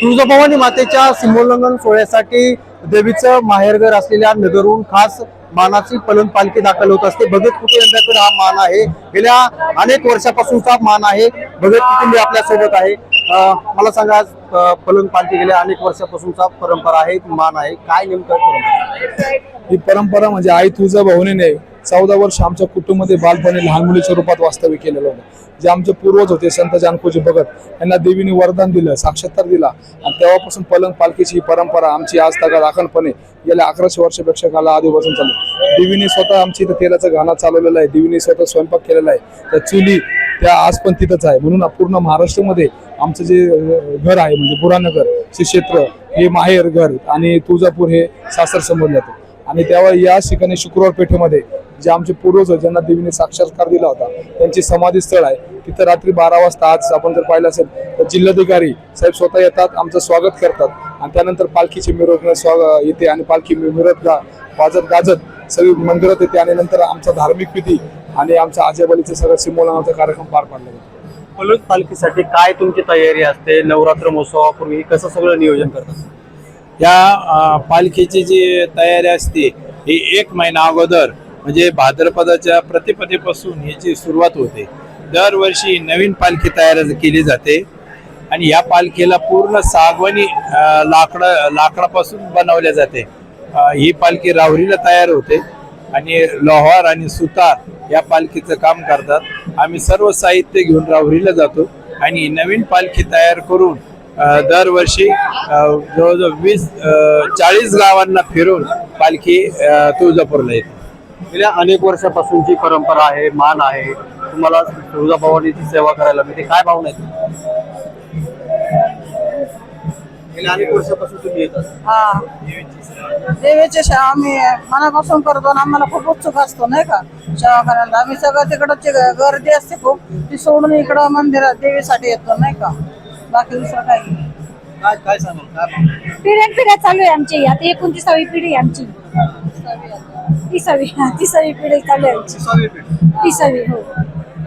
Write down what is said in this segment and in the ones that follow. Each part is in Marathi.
तुळजाभवानी मातेच्या सीमोल्लंघन सोहळ्यासाठी देवीचं माहेरघर असलेल्या नगरहून खास मानाची पलन पालखी दाखल होत असते. भगत कुटुंबाकडे हा मान आहे. गेल्या अनेक वर्षापासूनचा मान आहे. भगत कुटुंबी आपल्यासोबत आहे. मला सांगा आज, पालखी गेल्या अनेक वर्षापासूनचा परंपरा आहे मान आहे. काय नेमकं परंपरा? ही परंपरा म्हणजे आई तुझा नाही चौदा वर्ष आमच्या कुटुंबामध्ये बालपणी लहान मुलीच्या रूपात वास्तव्य केलेलं होतं. जे आमचे पूर्वज होते संत जानकोजी भगत यांना देवीने वरदान दिलं साक्षात्कार दिला. आणि तेव्हापासून पलंग पालखीची ही परंपरा आमची आज तगा राखणपणे गेल्या अकराशे वर्षापेक्षा काला आधीपासून चालू देवीने स्वतः आमची इथं तेलाचा गाणं चालवलेला आहे. देवीने स्वतः स्वयंपाक केलेला आहे. त्या चुली त्या आज पण तिथंच आहे. म्हणून पूर्ण महाराष्ट्रामध्ये आमचं जे घर आहे म्हणजे पुराणनगर हे क्षेत्र हे माहेर घर आणि तुळजापूर हे सासर समजलं जातं आणि तेव्हा या ठिकाणी शुक्रवार पेठेमध्ये जे आमचे पूर्वज होते, ज्यांना देवीने साक्षात्कार दिला होता त्यांची समाधी स्थळ आहे. तिथं रात्री बारा वाजता आज आपण जर पाहिलं असेल तर जिल्हाधिकारी साहेब स्वतः येतात आमचं स्वागत करतात. आणि त्यानंतर पालखीची मिरवणूक स्वाग येते आणि पालखी मिरत गा वाजत गाजत सगळी मंदिरात येते आणि नंतर आमचा धार्मिक विधी आणि आमच्या आजोबालीचं सगळं सिमोलनाचा कार्यक्रम पार पाडला जातो. पलंग पालखीसाठी काय तुमची तयारी असते? नवरात्र महोत्सवापूर्वी कसं सगळं नियोजन करतात? या पालखीची जी तयारी असते ही एक महिना अगोदर म्हणजे भाद्रपदाच्या प्रतिपदेपासून याची सुरुवात होते. दरवर्षी नवीन पालखी तयार केली जाते आणि या पालखीला पूर्ण सागवानी लाकडं लाकडापासून बनवल्या जाते. ही पालखी राहुरीला तयार होते आणि लोहार आणि सुतार या पालखीचं काम करतात. आम्ही सर्व साहित्य घेऊन राहुरीला जातो आणि नवीन पालखी तयार करून दरवर्षी जवळजवळ वीस चाळीस गावांना फिरून पालखी तुळजापूरला येते. गेल्या अनेक वर्षापासूनची परंपरा आहे मान आहे तुम्हाला तुळजाभवानीची सेवा करायला मिळते. काय भावना आहेत? गेल्या अनेक वर्षापासून तुम्ही येत असता हा. देवीची सेवा आम्ही मनापासून करतो आणि आम्हाला खूप उत्सुक असतो नाही का? सेवा करायला. आम्ही सगळं तिकडची गर्दी असते खूप ती सोडून इकडं मंदिरात देवीसाठी येतो नाही का? बाकी दुसरं काही नाही. काय काय सांगाल? काय भावना? पिढ्या पिढ्या चालू आहे आमची. आता एकोणतीसावी पिढी आहे आमची. तिसावी. हा, तिसावी पिढी चालू आहे. तिसावी हो.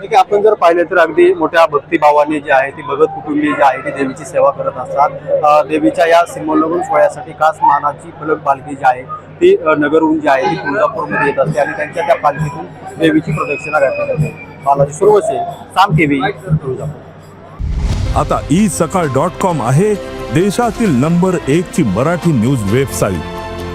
ठीक आहे आपण जर पाहिलं तर अगदी मोठ्या भक्तिभावाने जे आहे ती भगत कुटुंबी जे आहे ती देवीची सेवा करत असतात. अं, देवीच्या या सिमोल्लंघन सोहळ्यासाठी खास मानाची फलक पालखी जी आहे ती अं, नगरहून जी आहे ती तुळजापूरमध्ये येत असते आणि त्यांच्या त्या पालखीतून देवीची प्रदक्षिणा घातली जाते बालाजी सुरवसे साम तुळजापूर. आता ई सकाळ डॉट कॉम आहे देशातील नंबर एक ची मराठी न्यूज वेबसाईट.